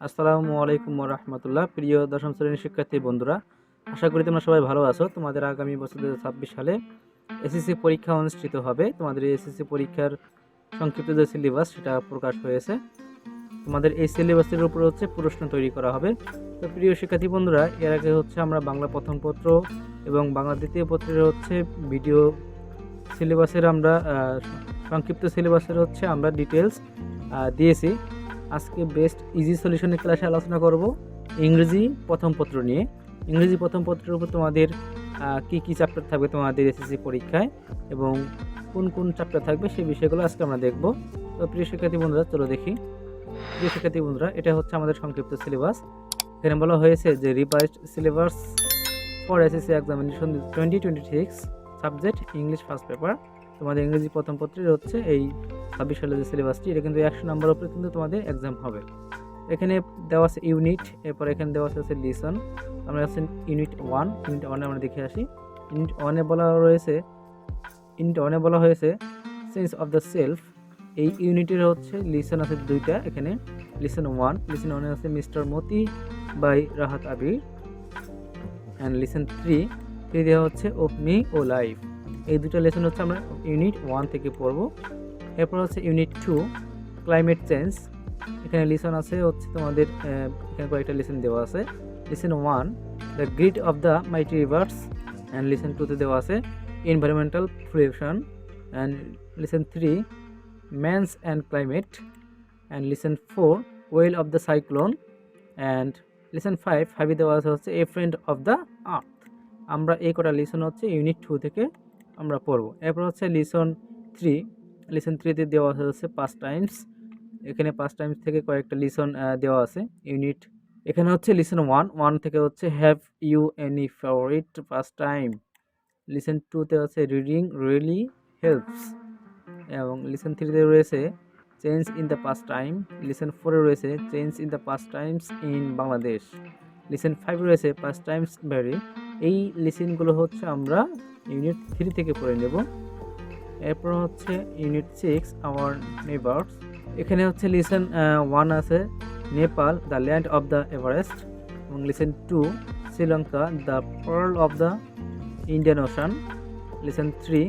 আসসালামু আলাইকুম রহমতুল্লাহ প্রিয় দশম শ্রেণির শিক্ষার্থী বন্ধুরা আশা করি তোমরা সবাই ভালো আছো। তোমাদের আগামী বছর দু ছাব্বিশ সালে এসএসসি পরীক্ষা অনুষ্ঠিত হবে। তোমাদের এসএসসি পরীক্ষার সংক্ষিপ্ত যে সিলেবাস সেটা প্রকাশ হয়েছে। তোমাদের এই সিলেবাসের উপর হচ্ছে প্রশ্ন তৈরি করা হবে। তো প্রিয় শিক্ষার্থী বন্ধুরা এর আগে হচ্ছে আমরা বাংলা প্রথম পত্র এবং বাংলা দ্বিতীয় পত্রের হচ্ছে ভিডিও সিলেবাসের আমরা সংক্ষিপ্ত সিলেবাসের হচ্ছে আমরা ডিটেলস দিয়েছি। আজকে বেস্ট ইজি সলিউশনের ক্লাসে আলোচনা করব ইংরেজি প্রথম পত্র নিয়ে। ইংরেজি প্রথম পত্রের উপর তোমাদের কি কি চ্যাপ্টার থাকবে তোমাদের এসএসসি পরীক্ষায় এবং কোন কোন চ্যাপ্টার থাকবে সেই বিষয়গুলো আজকে আমরা দেখব। তো প্রিয় শিক্ষার্থী বন্ধুরা, চলো দেখি। প্রিয় শিক্ষার্থী বন্ধুরা, এটা হচ্ছে আমাদের সংক্ষিপ্ত সিলেবাস এখানে বলা হয়েছে যে revised syllabus for SSC examination twenty twenty six subject English first paper তোমাদের ইংরেজি প্রথম পত্রের হচ্ছে এই ছাব্বিশ সালের যে সিলেবাসটি এটা কিন্তু একশো নাম্বার উপরে কিন্তু তোমাদের এক্সাম হবে। এখানে দেওয়া আছে ইউনিট এরপর এখানে দেওয়া আছে লিসন আমরা আছেন ইউনিট ওয়ান ইউনিট ওয়ানে আমরা দেখে আসি। ইউনিট ওয়ানে বলা রয়েছে ইউনিট ওয়ানে বলা হয়েছে সেন্স অফ দ্য সেলফ এই ইউনিটের হচ্ছে লিসন আছে দুইটা এখানে। লিসন ওয়ান লিসন ওয়ানে আছে mister Moti by Rahat Abir. And lesson three three দেওয়া হচ্ছে ও মি ও লাইফ এই দুটো লেসন হচ্ছে আমরা ইউনিট ওয়ান থেকে পড়ব। এরপর হচ্ছে ইউনিট টু ক্লাইমেট চেঞ্জ এখানে লিসন আছে, হচ্ছে তোমাদের এখানে কয়েকটা লিসন দেওয়া আছে। Lesson one the grid of the mighty rivers and lesson টুতে দেওয়া আছে environmental pollution and lesson three man's and climate and lesson four well of the cyclone and lesson five ফাইভে দেওয়া আছে হচ্ছে a friend of the earth আমরা এই কটা লিসন হচ্ছে ইউনিট টু থেকে আমরা পড়ব। এরপর হচ্ছে লিসন থ্রি লিসন থ্রিতে দেওয়া আছে হচ্ছে পাঁচ টাইমস এখানে পাঁচ টাইমস থেকে কয়েকটা লিসন দেওয়া আছে ইউনিট এখানে হচ্ছে লিসন ওয়ান ওয়ান থেকে হচ্ছে have you any favourite first time lesson টুতে হচ্ছে রিডিং রিয়েলি হেল্পস এবং লিসন থ্রিতে রয়েছে change in the past time lesson ফোরে রয়েছে change in the past times in Bangladesh lesson five রয়েছে পাস্ট টাইমস ভ্যারি এই লিসেনগুলো হচ্ছে আমরা ইউনিট থ্রি থেকে পড়ে নেব। এরপর হচ্ছে ইউনিট সিক্স আওয়ার নেবার্স এখানে হচ্ছে লিসেন ওয়ান আছে Nepal the land of the Everest এবং lesson two Sri Lanka the pearl of the Indian ocean lesson three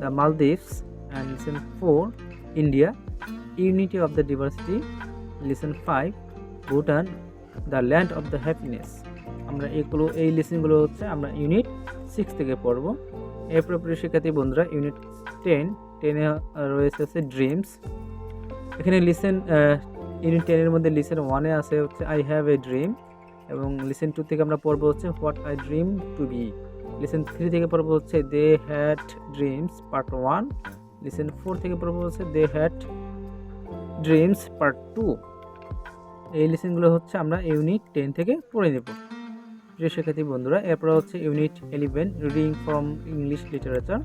the Maldives and lesson four India unity of the diversity lesson five Bhutan the land of the happiness আমরা এগুলো, এই লিসেনগুলো হচ্ছে আমরা unit six থেকে পড়ব। এরপরে শিক্ষার্থী বন্ধুরা ইউনিট টেন টেনে রয়েছে হচ্ছে ড্রিমস এখানে লিসেন ইউনিট টেনের মধ্যে লিসেন ওয়ানে আছে হচ্ছে আই হ্যাভ এ ড্রিম এবং লিসেন টু থেকে আমরা পড়ব হচ্ছে what I dream to be lesson three থেকে পড়ব হচ্ছে they had dreams part one lesson four থেকে পড়ব হচ্ছে they had dreams part two এই লিসেনগুলো হচ্ছে আমরা ইউনিট টেন থেকে পড়ে নেব। প্রিয় শিক্ষার্থী বন্ধুরা, এরপর হচ্ছে unit eleven reading from English literature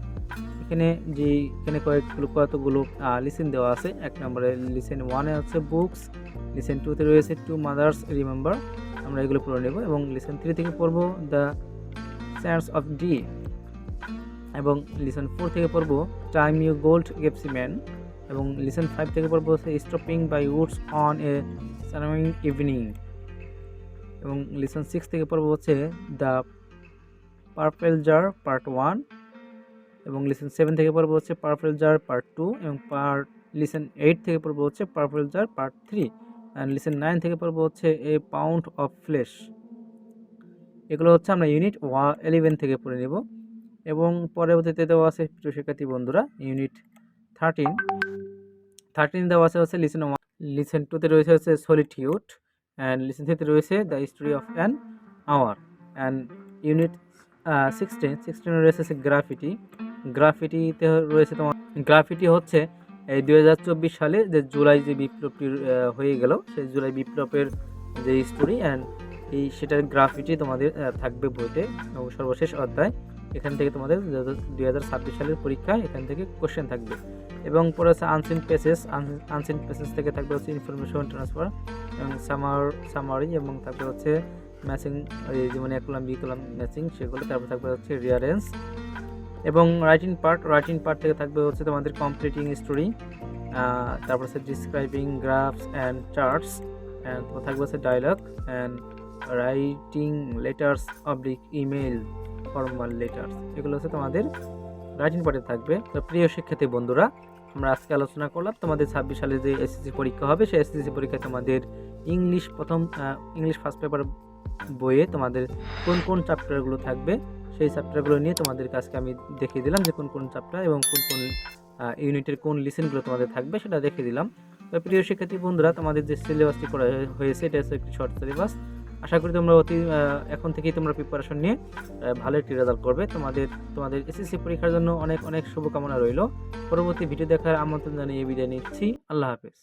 এখানে যে, এখানে কয়েকগুলো, কতগুলো লিসেন দেওয়া আছে। এক নম্বরে লিসেন ওয়ানে হচ্ছে বুকস লিসেন টুতে রয়েছে টু মাদার্স রিমেম্বার আমরা এগুলো পড়ে নেব এবং লিসেন থ্রি থেকে পড়ব দ্য স্যান্স অফ ডি এবং লিসেন ফোর থেকে পড়ব time you gold gypsy man এবং লিসেন ফাইভ থেকে পড়ব হচ্ছে stopping by woods on a surrounding evening এবং লিসন সিক্স থেকে পড়ব হচ্ছে the purple jar part one এবং লিসন সেভেন থেকে পড়ব হচ্ছে পার্পেল জার পার্ট টু এবং পার্ট লিসন এইট থেকে পড়ব হচ্ছে purple jar part three and lesson nine থেকে পড়ব হচ্ছে এ পাউন্ড অফ ফ্লেশ এগুলো হচ্ছে আমরা ইউনিট ওয়া ইলেভেন থেকে পড়ে নেব এবং পরবর্তীতে দেওয়া আছে প্রিয় শিক্ষার্থী বন্ধুরা ইউনিট থার্টিন থার্টিন দেওয়া আছে হচ্ছে লিসেন ওয়ান লিসেন টুতে রয়েছে হচ্ছে সলিটিউড অ্যান্ড লিসন থ্রিতে রয়েছে the history of an hour and unit sixteen সিক্সটিনে রয়েছে গ্রাফিটি গ্রাফিটিতে রয়েছে তোমার গ্রাফিটি হচ্ছে, এই দুই হাজার চব্বিশ সালে যে জুলাই যে বিপ্লবটি হয়ে গেল, সেই জুলাই বিপ্লবের যে স্টোরি অ্যান্ড এই সেটার গ্রাফিটি তোমাদের থাকবে বইতে, এবং সর্বশেষ অধ্যায়। এখান থেকে তোমাদের দুই হাজার ছাব্বিশ সালের পরীক্ষায় এখান থেকে কোশ্চেন থাকবে। এবং পরে আছে আনসিন পেসেস আনসিন পেসেস থেকে থাকবে হচ্ছে ইনফরমেশন ট্রান্সফার সামার সামারি এবং তারপরে হচ্ছে ম্যাচিং যেমন এক কলাম, বি কলাম ম্যাচিং সেগুলো, তারপর থাকবে হচ্ছে রিয়ারেন্স এবং রাইটিং পার্ট রাইটিং পার্ট থেকে থাকবে হচ্ছে তোমাদের কমপ্লিটিং স্টোরি তারপর হচ্ছে describing graphs and charts and তোমার থাকবে হচ্ছে dialogue and writing letters oblique email formal letters এগুলো হচ্ছে তোমাদের রাইটিং পার্টে থাকবে। তো প্রিয় শিক্ষার্থী বন্ধুরা আমরা আজকে আলোচনা করলাম, তোমাদের ছাব্বিশ সালে যে এসএসসি পরীক্ষা হবে, সেই এসএসসি পরীক্ষায় তোমাদের ইংলিশ প্রথম ইংলিশ ফার্স্ট পেপার বইয়ে তোমাদের কোন কোন চ্যাপ্টারগুলো থাকবে, সেই চ্যাপ্টারগুলো নিয়ে তোমাদের আজকে আমি দেখিয়ে দিলাম যে কোন কোন চ্যাপ্টার এবং কোন কোন ইউনিটের কোন লিসেনগুলো তোমাদের থাকবে, সেটা দেখিয়ে দিলাম। তো প্রিয় শিক্ষার্থী বন্ধুরা, তোমাদের যে সিলেবাসটি করা হয়েছে, এটা হচ্ছে একটি শর্ট সিলেবাস আশা করি তোমরা অতি এখন থেকেই তোমরা প্রিপারেশন নিয়ে ভালো একটি রেজাল্ট করবে। তোমাদের তোমাদের এসএসসি পরীক্ষার জন্য অনেক অনেক শুভকামনা রইল। পরবর্তী ভিডিও দেখার আমন্ত্রণ জানিয়ে বিদায় নিচ্ছি। আল্লাহ হাফেজ।